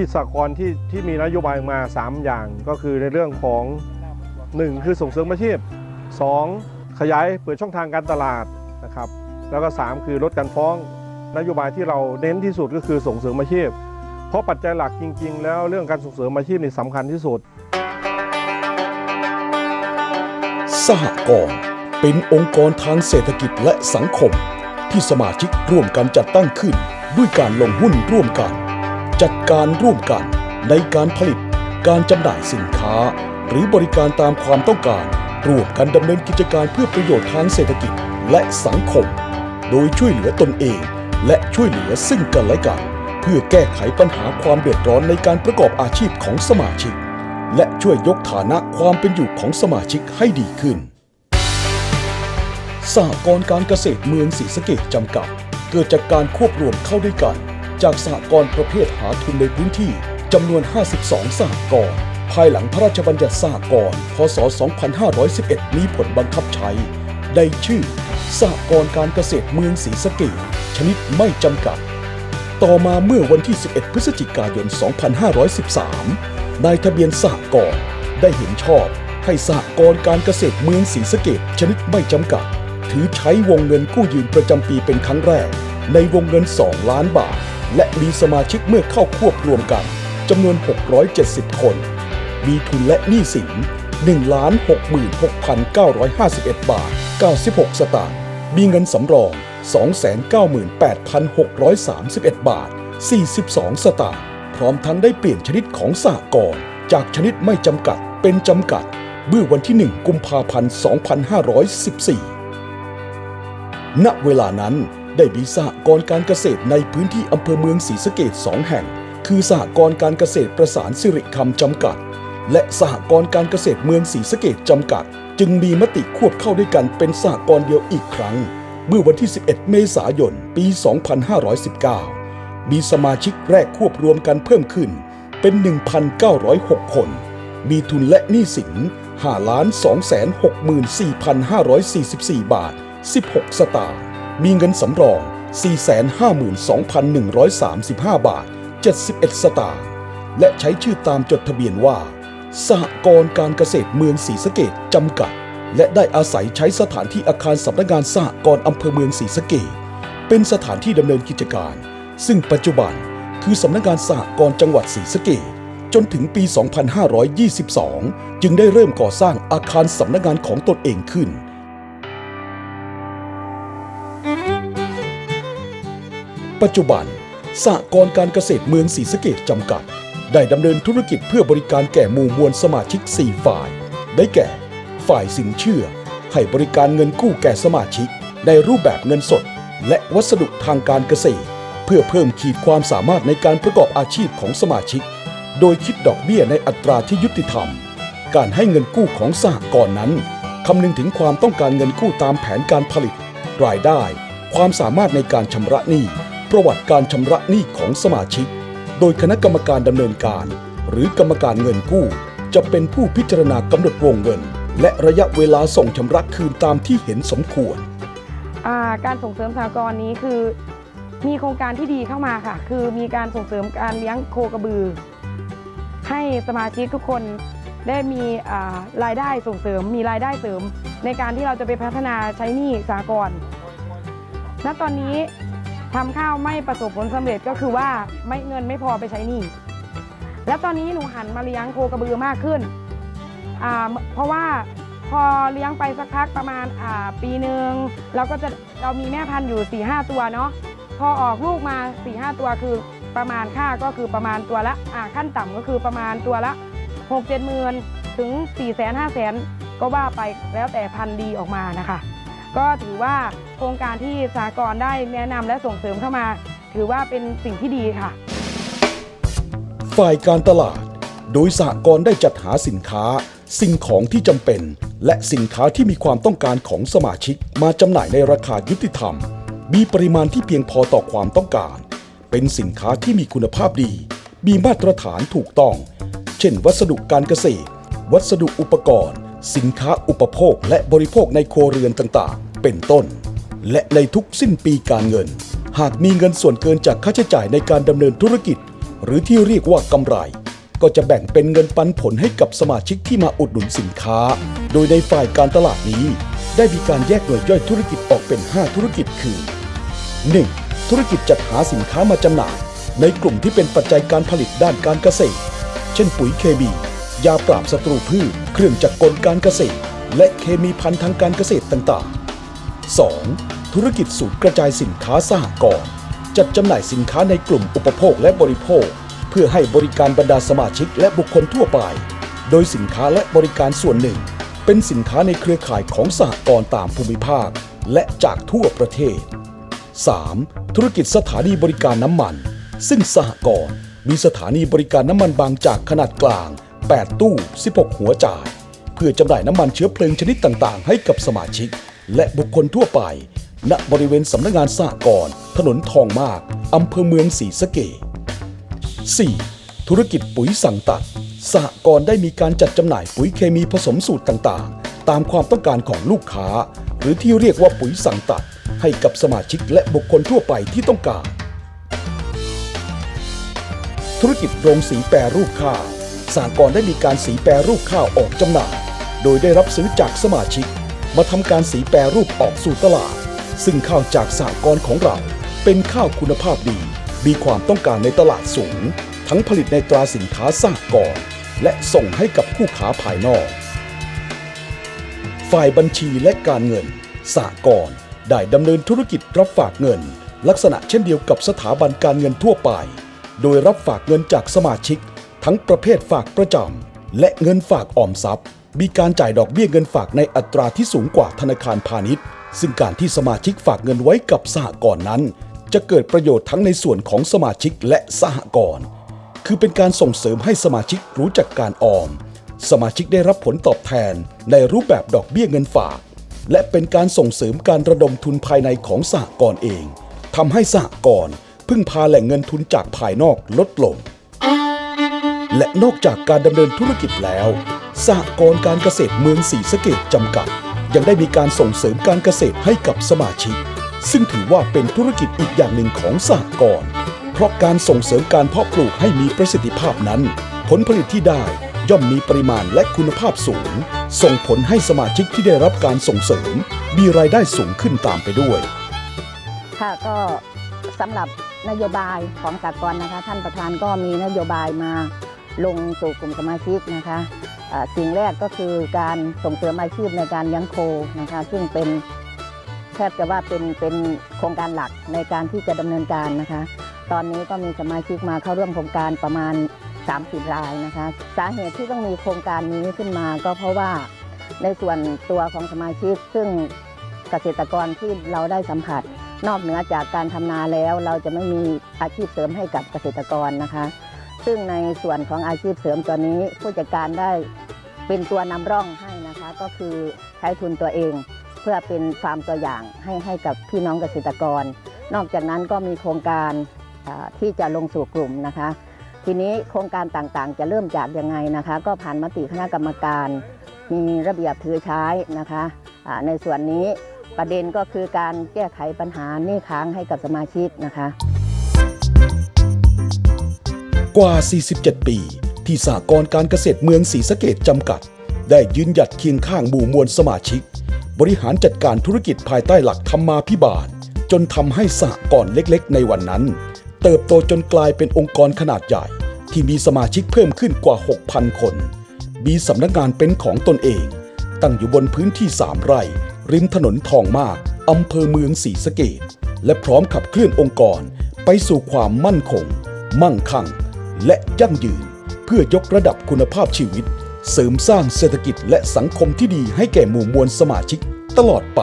ที่สากลที่ที่มีนโยบายมา 3 อย่างก็คือในเรื่องของ 1 คือส่งเสริมอาชีพ 2 ขยายเปิดช่องทางการตลาดนะครับแล้วก็ 3 คือลดการฟ้องนโยบายที่เราเน้นที่สุดก็คือส่งเสริมอาชีพ เพราะปัจจัยหลักจริง ๆ แล้วเรื่องการส่งเสริมอาชีพนี่สำคัญที่สุด สหกรณ์เป็นองค์กรทางเศรษฐกิจและสังคม ที่สมาชิกร่วมกันจัดตั้งขึ้น ด้วยการลงหุ้นร่วมกัน จัดการร่วมกันในการผลิต การจำหน่ายสินค้า หรือบริการตามความต้องการ ร่วมกันดำเนินกิจการเพื่อประโยชน์ทางเศรษฐกิจและสังคม โดยช่วยเหลือตนเอง และช่วยเหลือซึ่งกันและกัน เพื่อแก้ไขปัญหาความเดือดร้อนในการประกอบอาชีพของสมาชิก และช่วยยกฐานะความเป็นอยู่ของสมาชิกให้ดีขึ้นสหกรณ์การเกษตรเมืองศรีสะเกดจำกัด เกิดจากการควบรวมเข้าด้วยกัน จากสหกรณ์ประเภทหาทุนในพื้นที่จำนวน 52 สหกรณ์ภายหลังพระราชบัญญัติสหกรณ์พศ 2511 มีผลบังคับใช้ ได้ชื่อสหกรณ์การเกษตรเมืองศรีสะเกดชนิดไม่จำกัด ต่อมาเมื่อวันที่ 11 พฤศจิกายน 2513 นายทะเบียนสหกรณ์ได้เห็นชอบให้สหกรณ์การเกษตรเมืองศรีสะเกดชนิดไม่จำกัด ถือใช้วงเงินกู้ยืมประจำปีเป็นครั้งแรก ในวงเงิน 2 ล้านบาท และมีสมาชิกเมื่อเข้าควบรวมกันจำนวน 670 คน มีทุนและหนี้สิน 1,66,951 บาท 96 สตางค์ มีเงินสำรอง 298,631 บาท 42 สตางค์ พร้อมทั้งได้เปลี่ยนชนิดของสหกรณ์จากชนิดไม่จำกัดเป็นจำกัด เมื่อวันที่ 1 กุมภาพันธ์ 2514 ณ เวลานั้น ได้มีสหกรณ์การเกษตรในพื้นที่อำเภอเมืองศรีสะเกดสองแห่ง คือสหกรณ์การเกษตรประสานสิริคำจำกัด และสหกรณ์การเกษตรเมืองศรีสะเกดจำกัด จึงมีมติควบเข้าด้วยกันเป็นสหกรณ์เดียวอีกครั้ง เมื่อวันที่ 11 เมษายน ปี 2519 มีสมาชิกแรกควบรวมกันเพิ่มขึ้นเป็น 1,906 คน มีทุนและหนี้สิน5,264,544 บาท 16 สตางค์ มีเงินสำรอง 452,135 บาท 71 สตางค์ และใช้ชื่อตามจดทะเบียนว่า สหกรณ์การเกษตรเมืองศรีสะเกดจำกัด และได้อาศัยใช้สถานที่อาคารสำนักงานสหกรณ์อำเภอเมืองศรีสะเกดเป็นสถานที่ดำเนินกิจการ ซึ่งปัจจุบันคือสำนักงานสหกรณ์จังหวัดศรีสะเกดจนถึงปี 2522 จึงได้เริ่มก่อสร้างอาคารสำนักงานของตนเองขึ้น ปัจจุบันสหกรณ์การเกษตรเมืองศรีสะเกดจำกัด ได้ดำเนินธุรกิจเพื่อบริการแก่หมู่มวลสมาชิก 4 ฝ่าย ได้แก่ ฝ่ายสินเชื่อ ให้บริการเงินกู้แก่สมาชิก ในรูปแบบเงินสด และวัสดุทางการเกษตร เพื่อเพิ่มขีดความสามารถในการประกอบอาชีพของสมาชิก โดยคิดดอกเบี้ยในอัตราที่ยุติธรรม การให้เงินกู้ของสหกรณ์นั้นคำนึงถึงความต้องการเงินกู้ตามแผนการผลิต รายได้ ความสามารถในการชำระหนี้ ประวัติการชำระหนี้ของสมาชิก โดยคณะกรรมการดำเนินการ หรือกรรมการเงินกู้ จะเป็นผู้พิจารณากำหนดวงเงิน และระยะเวลาส่งชำระคืนตามที่เห็นสมควร อ่าการส่งเสริมสหกรณ์นี้คือมีโครงการที่ดีเข้ามาค่ะ คือมีการส่งเสริมการเลี้ยงโคกระบือ ให้สมาชิกทุกคนได้มีอ่ารายได้ส่งเสริม มีรายได้เสริม ในการที่เราจะไปพัฒนาใช้หนี้สหกรณ์ณตอนนี้ ทำข้าวไม่ประสบผลสำเร็จก็คือว่าไม่เงินไม่พอไปใช้หนี้และตอนนี้หนูหันมาเลี้ยงโคกระบือมากขึ้น เพราะว่าพอเลี้ยงไปสักพักประมาณาปีหนึ่งเราก็จะเรามีแม่พันธุ์อยู่4ี่ห้าตัวเนาะพอออกลูกมา4ี่ห้าตัวคือประมาณค่าก็คือประมาณตัวละขั้นต่ำก็คือประมาณตัวละ6กเจ็ดหมื่นถึง4ี่แสนห้าแสนก็ว่าไปแล้วแต่พันธุ์ดีออกมานะคะ ก็ถือว่าโครงการที่สากลได้แนะนำและส่งเสริมเข้ามา ถือว่าเป็นสิ่งที่ดีค่ะ ฝ่ายการตลาด โดยสหกรณ์ได้จัดหาสินค้า สิ่งของที่จำเป็น และสินค้าที่มีความต้องการของสมาชิก มาจำหน่ายในราคายุติธรรม มีปริมาณที่เพียงพอต่อความต้องการ เป็นสินค้าที่มีคุณภาพดี มีมาตรฐานถูกต้อง เช่น วัสดุการเกษตร วัสดุอุปกรณ์ สินค้าอุปโภคและบริโภคในครัวเรือนต่างๆ เป็นต้น และในทุกสิ้นปีการเงิน หากมีเงินส่วนเกินจากค่าใช้จ่ายในการดำเนินธุรกิจ หรือที่เรียกว่ากำไร ก็จะแบ่งเป็นเงินปันผลให้กับสมาชิกที่มาอุดหนุนสินค้า โดยในฝ่ายการตลาดนี้ ได้มีการแยกหน่วยย่อยธุรกิจออกเป็น 5 ธุรกิจคือ 1. ธุรกิจจัดหาสินค้ามาจำหน่าย ในกลุ่มที่เป็นปัจจัยการผลิตด้านการเกษตร เช่นปุ๋ยเคมี ยาปราบศัตรูพืช เครื่องจักรกลการเกษตร และเคมีพันธุ์ทางการเกษตรต่างๆ 2. ธุรกิจศูนย์กระจายสินค้าสหกรณ์จัดจำหน่ายสินค้าในกลุ่มอุปโภคและบริโภค เพื่อให้บริการบรรดาสมาชิกและบุคคลทั่วไป โดยสินค้าและบริการส่วนหนึ่ง เป็นสินค้าในเครือข่ายของสหกรณ์ตามภูมิภาค และจากทั่วประเทศ 3. ธุรกิจสถานีบริการน้ำมัน ซึ่งสหกรณ์มีสถานีบริการน้ำมันบางจากขนาดกลาง 8 ตู้ 16 หัวจ่าย เพื่อจำหน่ายน้ำมันเชื้อเพลิงชนิดต่างๆ ให้กับสมาชิก และบุคคลทั่วไป ณบริเวณสำนักงานสหกรณ์ถนนทองมากอำเภอเมืองศรีสะเกษ 4. ธุรกิจปุ๋ยสั่งตัด สหกรณ์ได้มีการจัดจำหน่ายปุ๋ยเคมีผสมสูตรต่างๆ ตามความต้องการของลูกค้า หรือที่เรียกว่าปุ๋ยสั่งตัด ให้กับสมาชิกและบุคคลทั่วไปที่ต้องการ ธุรกิจโรงสีแปรรูปข้าว หกรณ์ได้มีการสีแปรรูปข้าวออกจำหน่าย โดยได้รับซื้อจากสมาชิก มาทำการสีแปรรูปออกสู่ตลาด ซึ่งข้าวจากสหกรณ์ของเรา เป็นข้าวคุณภาพดี มีความต้องการในตลาดสูง ทั้งผลิตในตราสินค้าสหกรณ์และส่งให้กับคู่ค้าภายนอก ฝ่ายบัญชีและการเงินสหกรณ์ได้ดำเนินธุรกิจรับฝากเงิน ลักษณะเช่นเดียวกับสถาบันการเงินทั่วไป โดยรับฝากเงินจากสมาชิก ทั้งประเภทฝากประจำและเงินฝากออมทรัพย์ มีการจ่ายดอกเบี้ยเงินฝากในอัตราที่สูงกว่าธนาคารพาณิชย์ ซึ่งการที่สมาชิกฝากเงินไว้กับสหกรณ์นั้น จะเกิดประโยชน์ทั้งในส่วนของสมาชิกและสหกรณ์คือเป็นการส่งเสริมให้สมาชิกรู้จักการออม สมาชิกได้รับผลตอบแทนในรูปแบบดอกเบี้ยเงินฝาก และเป็นการส่งเสริมการระดมทุนภายในของสหกรณ์เองทำให้สหกรณ์พึ่งพาแหล่งเงินทุนจากภายนอกลดลง และนอกจากการดำเนินธุรกิจแล้วสหกรณ์การเกษตรเมืองศรีสะเกดจำกัด ยังได้มีการส่งเสริมการเกษตรให้กับสมาชิก ซึ่งถือว่าเป็นธุรกิจอีกอย่างหนึ่งของสหกรณ์เพราะการส่งเสริมการเพาะปลูกให้มีประสิทธิภาพนั้น ผลผลิตที่ได้ย่อมมีปริมาณและคุณภาพสูง ส่งผลให้สมาชิกที่ได้รับการส่งเสริม มีรายได้สูงขึ้นตามไปด้วย ค่ะก็สำหรับนโยบายของสากลนะคะ ท่านประธานก็มีนโยบายมา ลงสู่กลุ่มสมาชิกนะคะสิ่งแรกก็คือการส่งเสริมอาชีพในการเลี้ยงโคนะคะซึ่งเป็นแทบจะว่าเป็นเป็นโครงการหลักในการที่จะดำเนินการนะคะ ตอนนี้ก็มีสมาชิกมาเข้าร่วมโครงการประมาณ 30 รายนะคะ สาเหตุที่ต้องมีโครงการนี้ขึ้นมาก็เพราะว่าในส่วนตัวของสมาชิก ซึ่งเกษตรกรที่เราได้สัมผัส นอกเหนือจากการทำนาแล้ว เราจะไม่มีอาชีพเสริมให้กับเกษตรกรนะคะ ซึ่งในส่วนของอาชีพเสริมตัวนี้ผู้จัดการได้เป็นตัวนำร่องให้นะคะ ก็คือใช้ทุนตัวเอง เพื่อเป็นฟาร์มตัวอย่างให้ให้กับพี่น้องเกษตรกร นอกจากนั้นก็มีโครงการที่จะลงสู่กลุ่มนะคะ ทีนี้โครงการต่างๆ จะเริ่มจากยังไงนะคะ ก็ผ่านมติคณะกรรมการ มีระเบียบถือใช้นะคะในส่วนนี้ประเด็นก็คือการแก้ไขปัญหาหนี้ค้างให้กับสมาชิกนะคะ กว่า 47 ปี ที่สหกรการเกษตรเมืองศรีสะเกดจำกัด ได้ยืนหยัดเคียงข้างหมู่มวลสมาชิก บริหารจัดการธุรกิจภายใต้หลักธรรมาภิบาล จนทำให้สหกรเล็กๆ ในวันนั้น เติบโตจนกลายเป็นองค์กรขนาดใหญ่ ที่มีสมาชิกเพิ่มขึ้นกว่า 6,000 คน มีสำนักงานเป็นของตนเอง ตั้งอยู่บนพื้นที่ 3 ไร่ ริมถนนทองมากอำเภอเมืองศรีสะเกดและพร้อมขับเคลื่อนองค์กรไปสู่ความมั่นคง มั่งคั่ง และยั่งยืน เพื่อยกระดับคุณภาพชีวิต เสริมสร้างเศรษฐกิจและสังคมที่ดีให้แก่หมู่มวลสมาชิกตลอดไป